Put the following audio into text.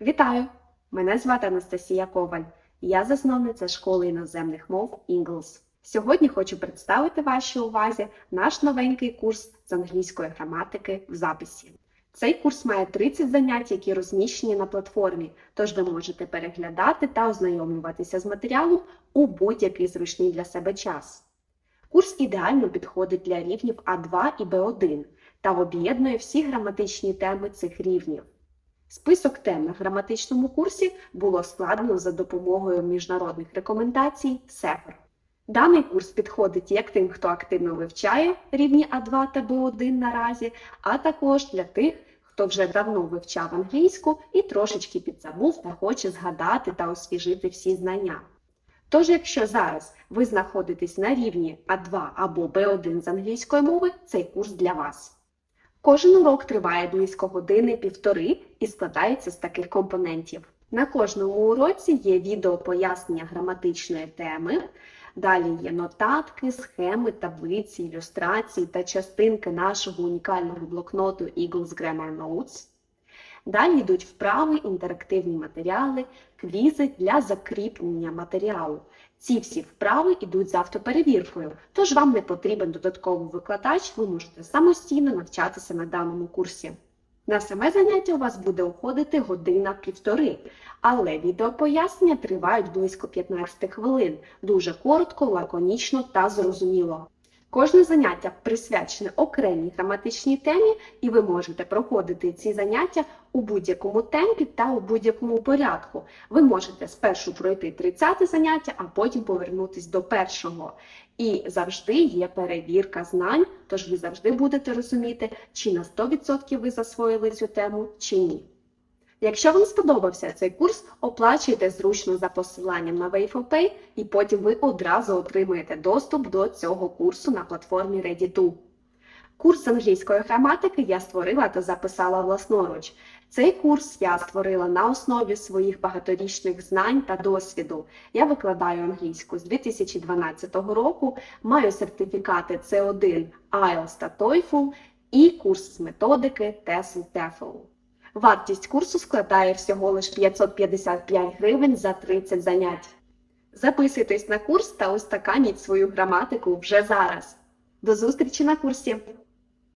Вітаю! Мене звати Анастасія Коваль. Я засновниця школи іноземних мов Ingles. Сьогодні хочу представити вашій увазі наш новенький курс з англійської граматики в записі. Цей курс має 30 занять, які розміщені на платформі, тож ви можете переглядати та ознайомлюватися з матеріалом у будь-який зручний для себе час. Курс ідеально підходить для рівнів А2 і Б1 та об'єднує всі граматичні теми цих рівнів. Список тем на граматичному курсі було складено за допомогою міжнародних рекомендацій SEFR. Даний курс підходить як тим, хто активно вивчає рівні А2 та Б1 наразі, а також для тих, хто вже давно вивчав англійську і трошечки підзабув та хоче згадати та освіжити всі знання. Тож, якщо зараз ви знаходитесь на рівні А2 або Б1 з англійської мови, цей курс для вас. Кожен урок триває близько години-півтори і складається з таких компонентів. На кожному уроці є відео пояснення граматичної теми, далі є нотатки, схеми, таблиці, ілюстрації та частинки нашого унікального блокноту Eagles Grammar Notes. Далі йдуть вправи, інтерактивні матеріали, квізи для закріплення матеріалу. Ці всі вправи йдуть з автоперевіркою, тож вам не потрібен додатковий викладач, ви можете самостійно навчатися на даному курсі. На саме заняття у вас буде уходити година-півтори, але відеопояснення тривають близько 15 хвилин, дуже коротко, лаконічно та зрозуміло. Кожне заняття присвячене окремій граматичній темі, і ви можете проходити ці заняття у будь-якому темпі та у будь-якому порядку. Ви можете спершу пройти 30 заняття, а потім повернутись до першого. І завжди є перевірка знань, тож ви завжди будете розуміти, чи на 100% ви засвоїли цю тему, чи ні. Якщо вам сподобався цей курс, оплачуйте зручно за посиланням на Wave4Pay і потім ви одразу отримаєте доступ до цього курсу на платформі Ready2. Курс англійської граматики я створила та записала власноруч. Цей курс я створила на основі своїх багаторічних знань та досвіду. Я викладаю англійську з 2012 року, маю сертифікати C1, IELTS та TOEFL і курс з методики TESOL TEFL. Вартість курсу складає всього лише 555 гривень за 30 занять. Записуйтесь на курс та устаканіть свою граматику вже зараз. До зустрічі на курсі!